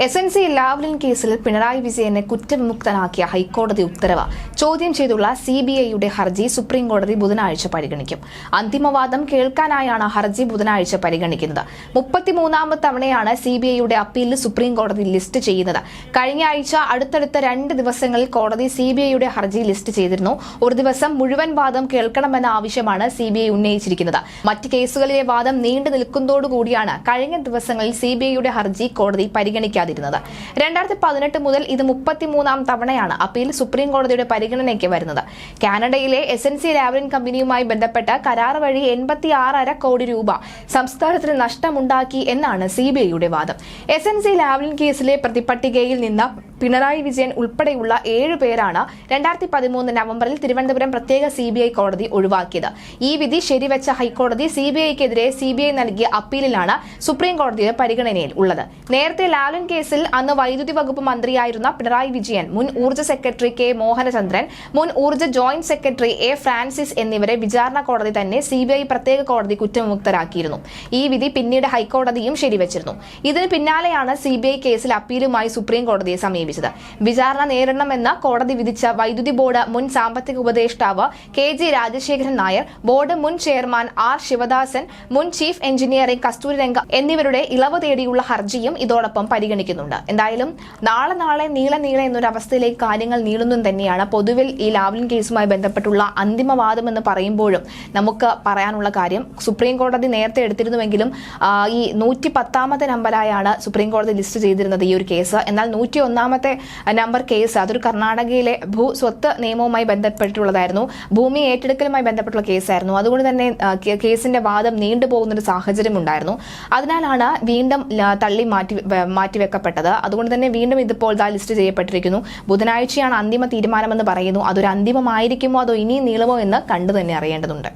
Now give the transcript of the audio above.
S N C Lavalin കേസിൽ പിണറായി വിജയനെ കുറ്റവിമുക്തനാക്കിയ ഹൈക്കോടതി ഉത്തരവ്. ചോദ്യം ചെയ്തുള്ള സി ബി ഐയുടെ ഹർജി സുപ്രീം കോടതി ബുധനാഴ്ച പരിഗണിക്കും. അന്തിമവാദം കേൾക്കാനായാണ് ഹർജി ബുധനാഴ്ച പരിഗണിക്കുന്നത്. മുപ്പത്തിമൂന്നാമത് തവണയാണ് സി ബി ഐയുടെ അപ്പീലിൽ സുപ്രീം കോടതി ലിസ്റ്റ് ചെയ്യുന്നത്. കഴിഞ്ഞ ആഴ്ച അടുത്തടുത്ത രണ്ട് ദിവസങ്ങളിൽ കോടതി സി ബി ഐയുടെ ഹർജി ലിസ്റ്റ് ചെയ്തിരുന്നു. ഒരു ദിവസം മുഴുവൻ വാദം കേൾക്കണമെന്ന ആവശ്യമാണ് സി ബി ഐ ഉന്നയിച്ചിരിക്കുന്നത്. മറ്റ് കേസുകളിലെ വാദം നീണ്ടു നിൽക്കുന്നതോടുകൂടിയാണ് കഴിഞ്ഞ ദിവസങ്ങളിൽ സി ബി ഐയുടെ ഹർജി കോടതി പരിഗണിക്കാതിരുന്നത് രണ്ടായിരത്തി പതിനെട്ട് മുതൽ ഇത് മുപ്പത്തിമൂന്നാം തവണയാണ് അപ്പീൽ സുപ്രീം കോടതിയുടെ പരിഗണനയ്ക്ക് വരുന്നത്. കാനഡയിലെ എസ് എൻ സി ലാവലിൻ കമ്പനിയുമായി ബന്ധപ്പെട്ട കരാർ വഴി എൺപത്തി ആറര കോടി രൂപ സംസ്ഥാനത്തിന് നഷ്ടമുണ്ടാക്കി എന്നാണ് സി ബി ഐയുടെ വാദം. എസ് എൻ സി ലാവലിൻ കേസിലെ പ്രതിപട്ടികയിൽ നിന്ന് പിണറായി വിജയൻ ഉൾപ്പെടെയുള്ള ഏഴ് പേരാണ് രണ്ടായിരത്തി പതിമൂന്ന് നവംബറിൽ തിരുവനന്തപുരം പ്രത്യേക സി ബി ഐ കോടതി ഒഴിവാക്കിയത്. ഈ വിധി ശരിവെച്ച ഹൈക്കോടതി സി ബി ഐക്കെതിരെ സി ബി ഐ നൽകിയ അപ്പീലിലാണ് സുപ്രീം കോടതിയുടെ പരിഗണനയിൽ ഉള്ളത്. നേരത്തെ ലാലൻ കേസിൽ അന്ന് വൈദ്യുതി വകുപ്പ് മന്ത്രിയായിരുന്ന പിണറായി വിജയൻ മുൻ ഊർജ സെക്രട്ടറി കെ മോഹനചന്ദ്രൻ മുൻ ഊർജ ജോയിന്റ് സെക്രട്ടറി എ ഫ്രാൻസിസ് എന്നിവരെ വിചാരണ കോടതി തന്നെ സിബിഐ പ്രത്യേക കോടതി കുറ്റവിമുക്തരാക്കിയിരുന്നു. ഈ വിധി പിന്നീട് ഹൈക്കോടതിയും ശരിവച്ചിരുന്നു. ഇതിന് പിന്നാലെയാണ് സിബിഐ കേസിൽ അപ്പീലുമായി സുപ്രീം കോടതിയെ സമീപിച്ചത്. വിചാരണ നേരിടണമെന്ന് കോടതി വിധിച്ച വൈദ്യുതി ബോർഡ് മുൻ സാമ്പത്തിക ഉപദേഷ്ടാവ് K G Rajasekharan Nair board മുൻ ചെയർമാൻ ആർ ശിവദാസൻ മുൻ ചീഫ് എഞ്ചിനീയറിംഗ് കസ്തൂരിരംഗ എന്നിവരുടെ ഇളവ് തേടിയുള്ള ഹർജിയും ഇതോടൊപ്പം പരിഗണിക്കുന്നുണ്ട് എന്തായാലും നാളെ നാളെ നീളെ നീളെ എന്നൊരു അവസ്ഥയിലേക്ക് കാര്യങ്ങൾ നീളുന്നു തന്നെയാണ് പൊതുവിൽ ഈ ലാവ്ലിൻ കേസുമായി ബന്ധപ്പെട്ടുള്ള അന്തിമവാദം എന്ന് പറയുമ്പോഴും നമുക്ക് പറയാനുള്ള കാര്യം. സുപ്രീം കോടതി നേരത്തെ എടുത്തിരുന്നുവെങ്കിലും ഈ നൂറ്റി പത്താമത്തെ നമ്പറായാണ് സുപ്രീം കോടതി ലിസ്റ്റ് ചെയ്തിരുന്നത് ഈ ഒരു കേസ്. എന്നാൽ നൂറ്റി ഒന്നാമത്തെ നമ്പർ കേസ് അതൊരു കർണാടകയിലെ ഭൂ സ്വത്ത് നിയമവുമായി ബന്ധപ്പെട്ടുള്ളതായിരുന്നു ഭൂമി ഏറ്റെടുക്കലുമായി ബന്ധപ്പെട്ടുള്ള കേസായിരുന്നു. അതുകൊണ്ട് തന്നെ കേസിന്റെ വാദം നീണ്ടുപോകുന്ന ഒരു സാഹചര്യം ഉണ്ടായിരുന്നു അതിനാലാണ് വീണ്ടും തള്ളി മാറ്റി വെ- മാറ്റിവെക്കപ്പെട്ടത് അതുകൊണ്ട് തന്നെ വീണ്ടും ഇതിപ്പോൾ ഇതാ ലിസ്റ്റ് ചെയ്യപ്പെട്ടിരിക്കുന്നു. ബുധനാഴ്ചയാണ് അന്തിമ തീരുമാനമെന്ന് പറയുന്നു. അതൊരു അന്തിമമായിരിക്കുമോ? അതോ ഇനിയും നീളുമോ എന്ന് കണ്ടു തന്നെ അറിയേണ്ടതുണ്ട്.